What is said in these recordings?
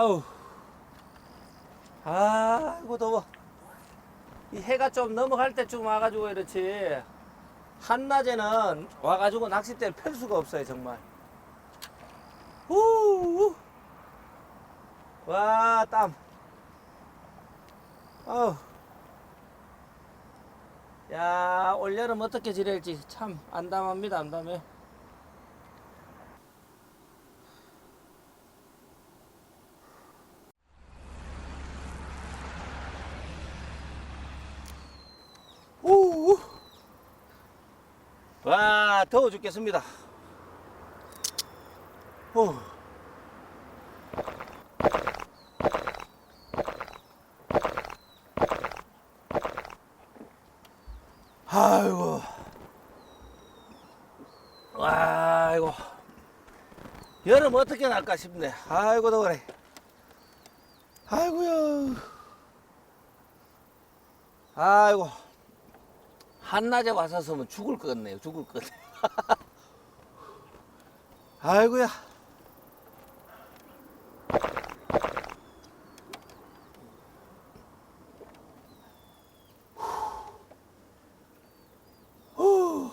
아우. 아이고, 더워. 이 해가 좀 넘어갈 때쯤 와가지고 이렇지. 한낮에는 와가지고 낚싯대를 펼 수가 없어요, 정말. 후. 와, 땀. 아우. 야, 올여름 어떻게 지낼지 참 안담합니다, 안담해. 오. 와, 더워 죽겠습니다. 오. 아이고. 아이고. 여름 어떻게 날까 싶네. 아이고, 더워래. 아이고요. 아이고. 한낮에 와서 서면 죽을 것 같네요. 죽을 것 같네. 아이고야. 후.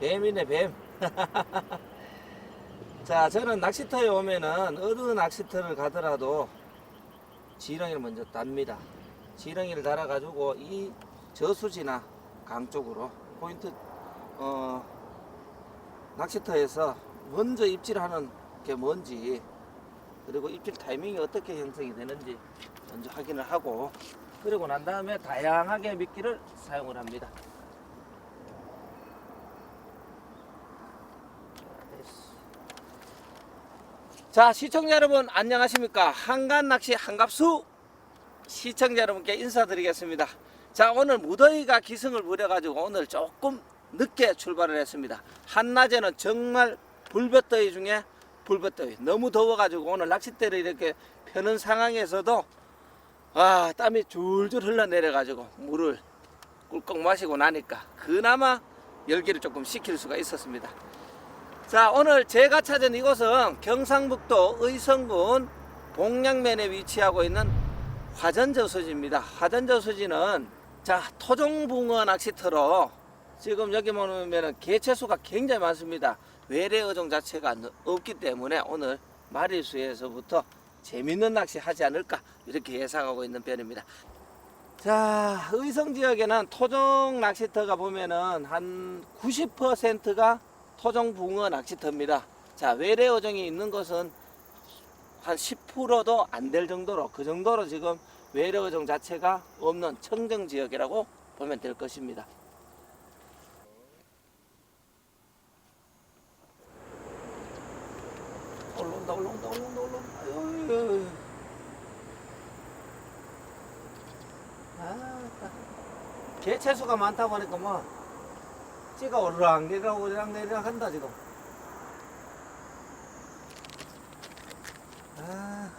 뱀이네 뱀. 자 저는 낚시터에 오면은 어느 낚시터를 가더라도 지렁이를 먼저 답니다. 지렁이를 달아가지고 이 저수지나 강 쪽으로 포인트 어 낚시터에서 먼저 입질하는 게 뭔지 그리고 입질 타이밍이 어떻게 형성이 되는지 먼저 확인을 하고 그리고 난 다음에 다양하게 미끼를 사용을 합니다. 자 시청자 여러분 안녕하십니까? 한간 낚시 한갑수 시청자 여러분께 인사드리겠습니다. 자 오늘 무더위가 기승을 부려가지고 오늘 조금 늦게 출발을 했습니다. 한낮에는 정말 불볕더위 중에 불볕더위. 너무 더워가지고 오늘 낚싯대를 이렇게 펴는 상황에서도 아 땀이 줄줄 흘러내려가지고 물을 꿀꺽 마시고 나니까 그나마 열기를 조금 식힐 수가 있었습니다 자 오늘 제가 찾은 이곳은 경상북도 의성군 봉양면에 위치하고 있는 화전저수지입니다. 화전저수지는 자 토종붕어 낚시터로 지금 여기 보면 개체수가 굉장히 많습니다. 외래 어종 자체가 없기 때문에 오늘 마리수에서부터 재밌는 낚시 하지 않을까 이렇게 예상하고 있는 편입니다. 자 의성 지역에는 토종 낚시터가 보면은 한 90%가 토종 붕어 낚시터입니다. 자, 외래 어종이 있는 것은 한 10%도 안 될 정도로 그 정도로 지금 외래 어종 자체가 없는 청정 지역이라고 보면 될 것입니다. 올라온다, 올라온다, 올라온다, 올라온다. 아, 개체수가 많다 보니까 뭐 찌가 오르락 내리락 오르락 내리락 한다 지금. 아.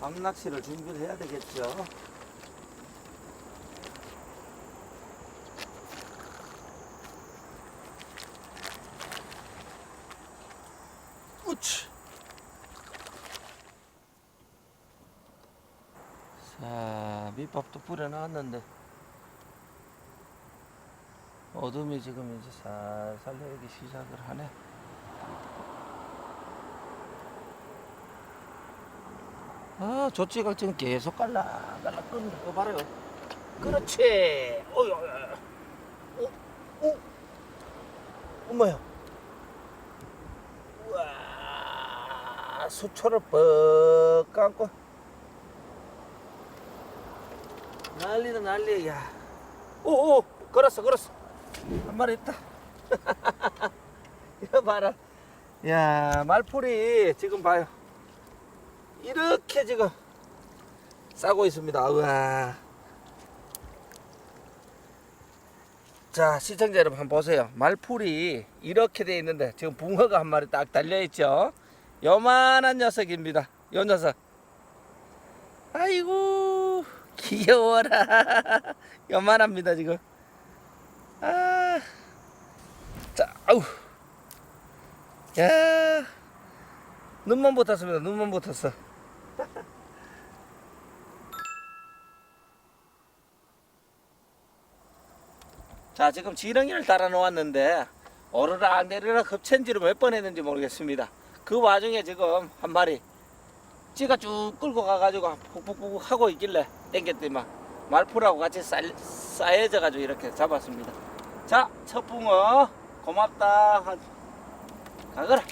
밤낚시를 준비를 해야 되겠죠. 우치. 자 밑밥도 뿌려놨는데 어둠이 지금 이제 살살 내리기 시작을 하네. 아, 조치가 지금 계속 깔락깔락 끄는 거 봐라요. 그렇지. 어이. 어, 어, 엄마야. 우와, 수초를 뻑 감고. 난리다 난리, 야. 오, 오, 걸었어, 걸었어. 한 마리 있다. 이거 봐라. 야, 말풀이 지금 봐요. 이렇게 지금 싸고 있습니다. 우와. 자 시청자 여러분 한번 보세요 말풀이 이렇게 돼 있는데 지금 붕어가 한 마리 딱 달려 있죠 요만한 녀석입니다 요 녀석 아이고 귀여워라 요만합니다 지금 아, 자 아우. 야. 눈만 붙었습니다. 눈만 붙었어. 자 지금 지렁이를 달아 놓았는데 오르락 내리락 hợp천지를 몇 번 했는지 모르겠습니다. 그 와중에 지금 한 마리 찌가 쭉 끌고 가가지고 푹푹푹 하고 있길래 땡겼더니만 말풀하고 같이 쌓, 쌓여져 가지고 이렇게 잡았습니다 자 첫 붕어. 고맙다. 하- 가거라.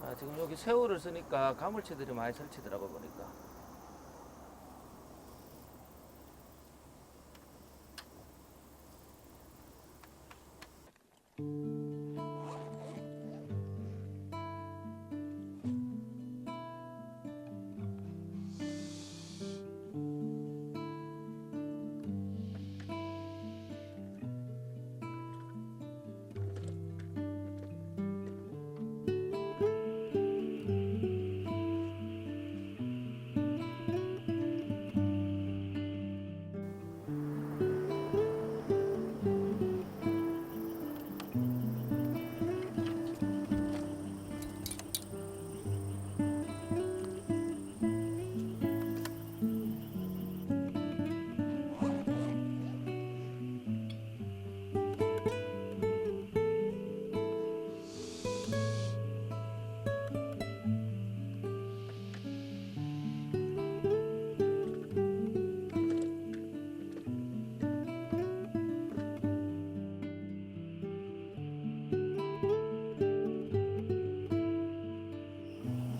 자, 지금 여기 새우를 쓰니까 가물치들이 많이 설치더라고 보니까.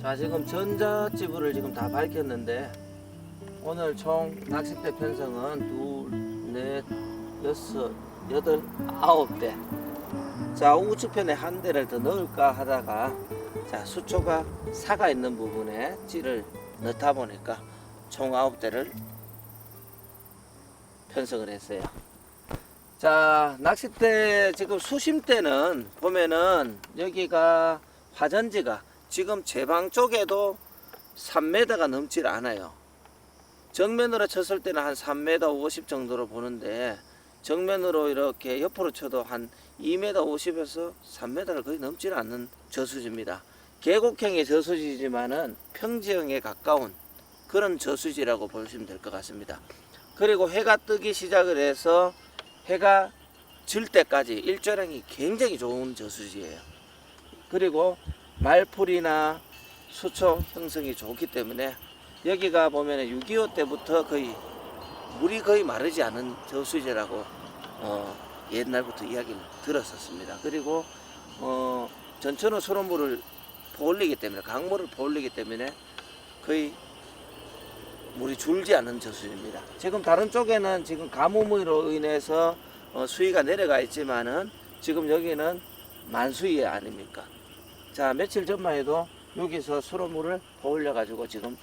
자, 지금 전자지부를 지금 다 밝혔는데 오늘 총 낚싯대 편성은 둘, 넷, 여섯, 여덟, 아홉 대. 자, 우측편에 한 대를 더 넣을까 하다가 자, 수초가 사가 있는 부분에 찌를 넣다 보니까 총 아홉 대를 편성을 했어요. 자, 낚싯대 지금 수심대는 보면은 여기가 화전지가 지금 제 방 쪽에도 3m가 넘질 않아요. 정면으로 쳤을 때는 한 3m 50 정도로 보는데 정면으로 이렇게 옆으로 쳐도 한 2m 50에서 3m를 거의 넘질 않는 저수지입니다. 계곡형의 저수지지만은 평지형에 가까운 그런 저수지라고 보시면 될 것 같습니다. 그리고 해가 뜨기 시작을 해서 해가 질 때까지 일조량이 굉장히 좋은 저수지예요. 그리고 말풀이나 수초 형성이 좋기 때문에 여기가 보면 6.25 때부터 거의 물이 거의 마르지 않은 저수지라고 어, 옛날부터 이야기를 들었었습니다. 그리고 어, 전천후 수돗물을 포올리기 때문에 강물을 포올리기 때문에 거의 물이 줄지 않는 저수지입니다. 지금 다른 쪽에는 지금 가뭄으로 인해서 어, 수위가 내려가 있지만은 지금 여기는 만수위 아닙니까? 자 며칠 전만 해도 여기서 수로물을 퍼올려 가지고 지금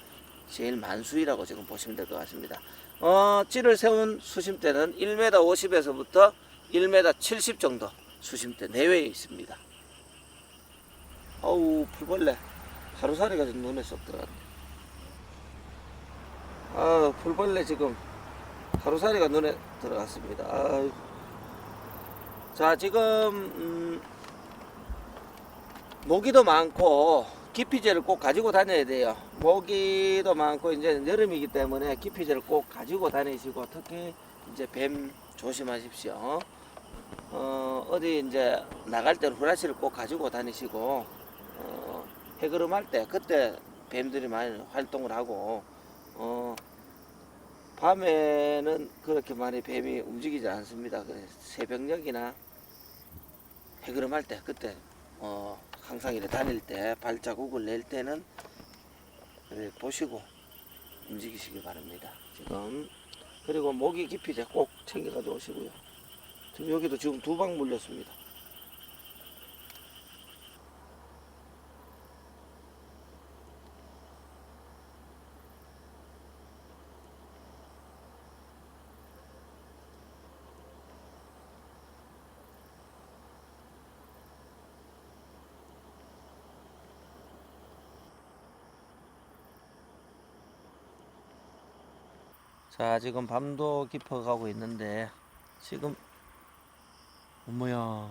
제일 만수위라고 지금 보시면 될 것 같습니다. 어, 찌를 세운 수심대는 1m 50에서부터 1m 70 정도 수심대 내외에 있습니다. 어우 풀벌레 하루살이가 좀 눈에 쏙 들어갔네. 아 풀벌레 지금 하루살이가 눈에 들어갔습니다. 아유. 자 지금 음, 모기도 많고 기피제를 꼭 가지고 다녀야 돼요. 모기도 많고 이제 여름이기 때문에 기피제를 꼭 가지고 다니시고 특히 이제 뱀 조심하십시오. 어, 어디 이제 나갈 때는 후라시를 꼭 가지고 다니시고 어, 해그름 할 때 그때 뱀들이 많이 활동을 하고 어, 밤에는 그렇게 많이 뱀이 움직이지 않습니다. 그래서 새벽녘이나 해그름 할 때 그때 어, 항상 이렇게 다닐 때 발자국을 낼 때는 이렇게 보시고 움직이시기 바랍니다. 지금 그리고 모기 기피제 꼭 챙겨 가져 오시고요. 지금 여기도 지금 두 방 물렸습니다. 자 지금 밤도 깊어가고 있는데 지금 어머야.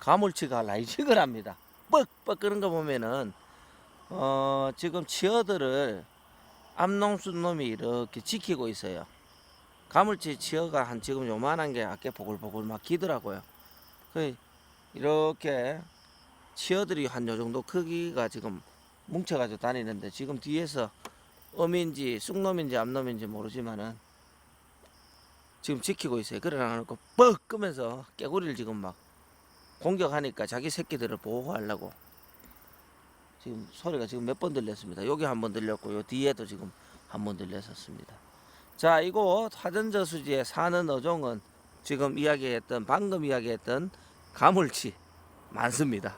가물치가 라이징을 합니다. 뻑뻑 끄는 거 보면은 어 지금 치어들을 암농순 놈이 이렇게 지키고 있어요. 가물치 치어가 한 지금 요만한 게 아까 보글보글 막 기더라고요. 그 이렇게 치어들이 한 요 정도 크기가 지금 뭉쳐가지고 다니는데 지금 뒤에서 어민지 쑥놈인지 암놈인지 모르지만은 지금 지키고 있어요. 그러나놓고 뻑 끄면서 깨구리를 지금 막 공격하니까 자기 새끼들을 보호하려고 지금 소리가 지금 몇 번 들렸습니다. 여기 한 번 들렸고 요 뒤에도 지금 한 번 들렸었습니다. 자 이곳 화전저 수지에 사는 어종은 지금 이야기했던 방금 이야기했던 가물치 많습니다.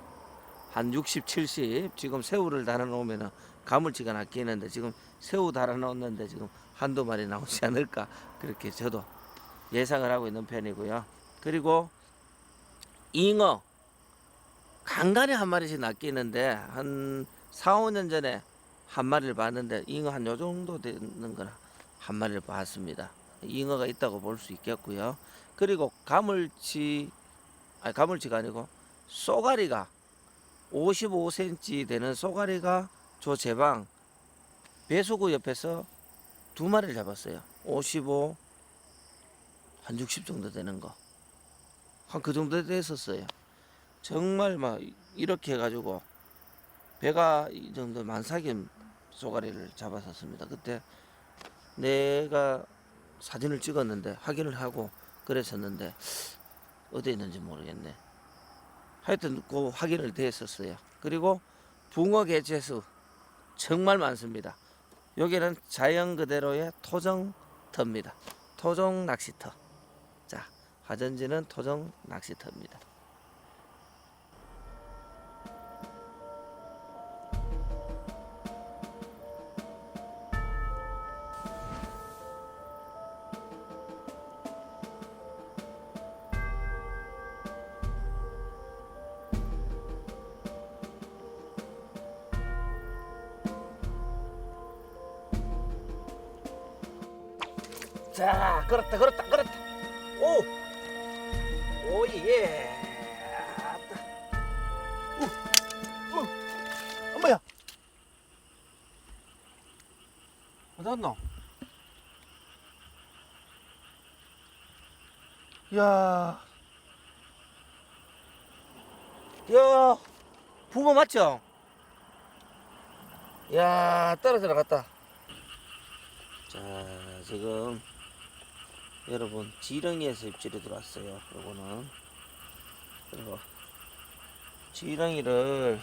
한 60, 70 지금 새우를 달아 놓으면은 가물치가 낚이는데 지금 새우 달아 놓는데 지금 한두 마리 나오지 않을까 그렇게 저도 예상을 하고 있는 편이고요. 그리고 잉어 간간히 한 마리씩 낚이는데 한 4, 5년 전에 한 마리를 봤는데 잉어 한 요 정도 되는 거나 한 마리를 봤습니다. 잉어가 있다고 볼 수 있겠고요. 그리고 가물치 아니 가물치가 아니고 쏘가리가 55cm 되는 쏘가리가 저 제방 배수구 옆에서 두 마리를 잡았어요. 55, 한 60 정도 되는 거. 한 그 정도 됐었어요. 정말 막 이렇게 해가지고 배가 이 정도 만삭인 쏘가리를 잡았었습니다. 그때 내가 사진을 찍었는데 확인을 하고 그랬었는데 어디 있는지 모르겠네. 하여튼 그 확인을 됐었어요. 그리고 붕어 개체수 정말 많습니다. 여기는 자연 그대로의 토종터입니다. 토종 낚시터. 자, 화전지는 토종 낚시터입니다. 갔노? 야, 야, 붕어 맞죠? 야, 떨어져 나갔다. 자, 지금 여러분 지렁이에서 입질이 들어왔어요. 요거는 그리고 지렁이를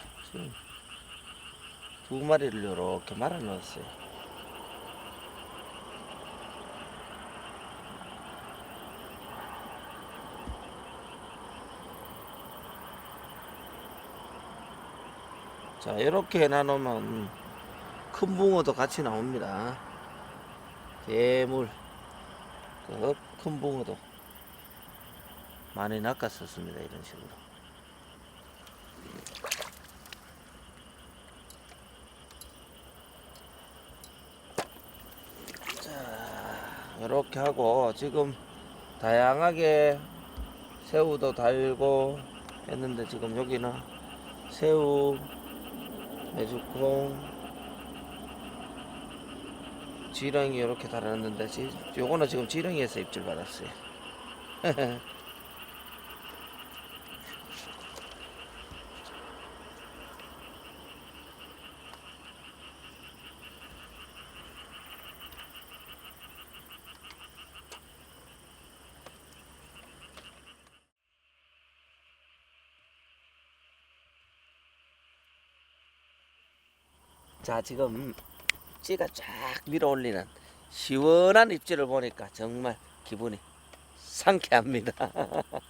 두 마리를 이렇게 말아 넣었어요. 자 이렇게 해놔놓으면 큰 붕어도 같이 나옵니다. 대물 그큰 붕어도 많이 낚았었습니다 이런 식으로 자 이렇게 하고 지금 다양하게 새우도 달고 했는데 지금 여기는 새우 메주콩 지렁이 이렇게 달아놨는데 지, 요거는 지금 지렁이에서 입질 받았어요. 자 지금 찌가 쫙 밀어 올리는 시원한 입질을 보니까 정말 기분이 상쾌합니다.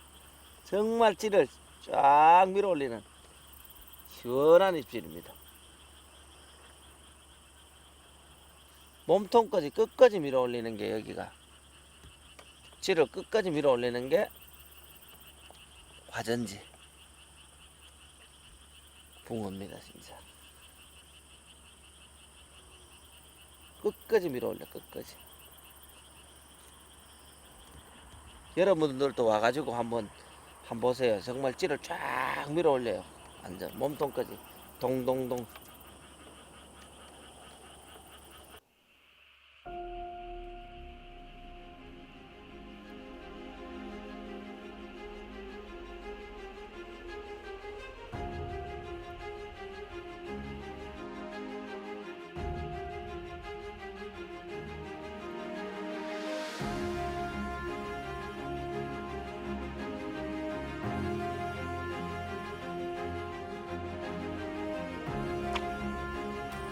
정말 찌를 쫙 밀어 올리는 시원한 입질입니다. 몸통까지 끝까지 밀어 올리는 게 여기가 찌를 끝까지 밀어 올리는 게 화전지 붕어입니다 진짜 끝까지 밀어 올려 끝까지. 여러분들도 와가지고 한번 한번 보세요. 정말 찌를 쫙 밀어 올려요. 완전 몸통까지. 동동동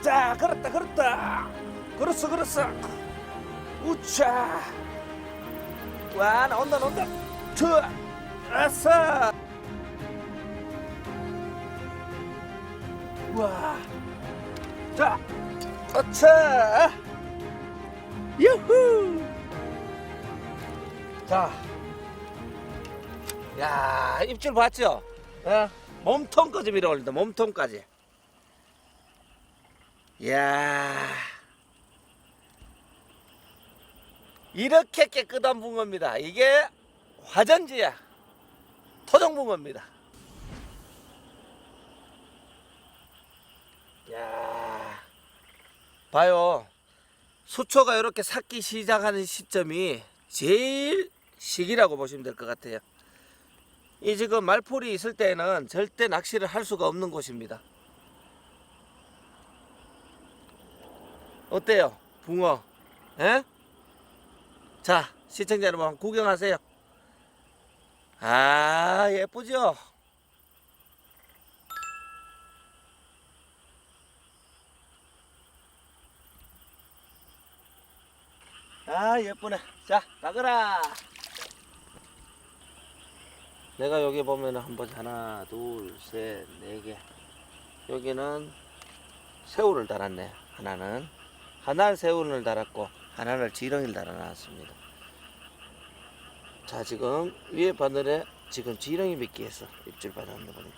자, 그렇다, 그렇다. 그렇어, 그렇어. 우차. 와, 나온다, 나온다. 저, 아싸. 와. 자, 어차. 유후. 자. 야, 입질 봤죠? 예? 몸통까지 밀어 올린다, 몸통까지. 이야. 이렇게 깨끗한 붕어입니다. 이게 화전지야. 토종 붕어입니다. 야. 봐요. 수초가 이렇게 삭기 시작하는 시점이 제일 시기라고 보시면 될 것 같아요. 이 지금 말풀이 있을 때는 절대 낚시를 할 수가 없는 곳입니다 어때요? 붕어. 에? 자, 시청자 여러분 구경하세요. 아, 예쁘죠? 아, 예쁘네. 자, 가거라. 내가 여기 보면 한번 하나, 둘, 셋, 네 개. 여기는 새우를 달았네. 하나는. 하나는 새우를 달았고 하나는 지렁이를 달아놨습니다. 자 지금 위에 바늘에 지금 지렁이 몇개 했어 입질 받았는 거 보니까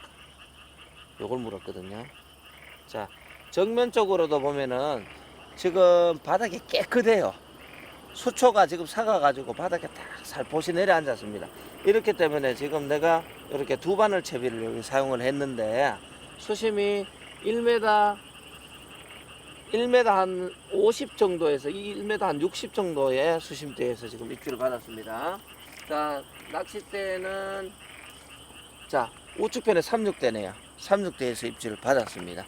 요걸 물었거든요. 자 정면 쪽으로도 보면은 지금 바닥이 깨끗해요. 수초가 지금 사가가지고 바닥에 딱 살포시 내려앉았습니다. 이렇기 때문에 지금 내가 이렇게 두 바늘 채비를 여기 사용을 했는데 수심이 1m 1m 한 50 정도에서 1m 한 60 정도의 수심대에서 지금 입질을 받았습니다. 자, 낚싯대는 자, 우측편에 36대네요. 36대에서 입질을 받았습니다.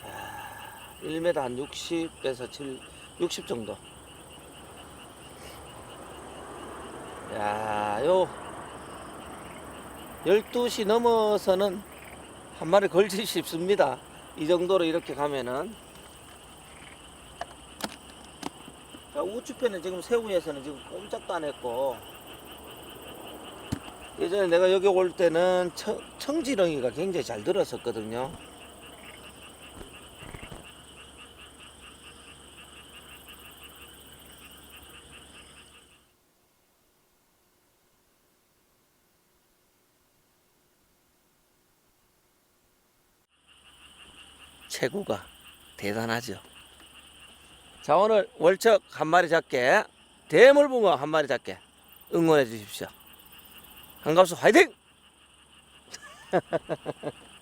자, 1m 한 60에서 7, 60 정도. 야, 요 12시 넘어서는 한 마리 걸지 싶습니다. 이 정도로 이렇게 가면은. 자, 우측편에 지금 새우에서는 지금 꼼짝도 안 했고. 예전에 내가 여기 올 때는 청, 청지렁이가 굉장히 잘 들었었거든요. 체구가 대단하죠. 자 오늘 월척 한 마리 잡게 대물붕어 한 마리 잡게 응원해 주십시오. 한갑수 화이팅!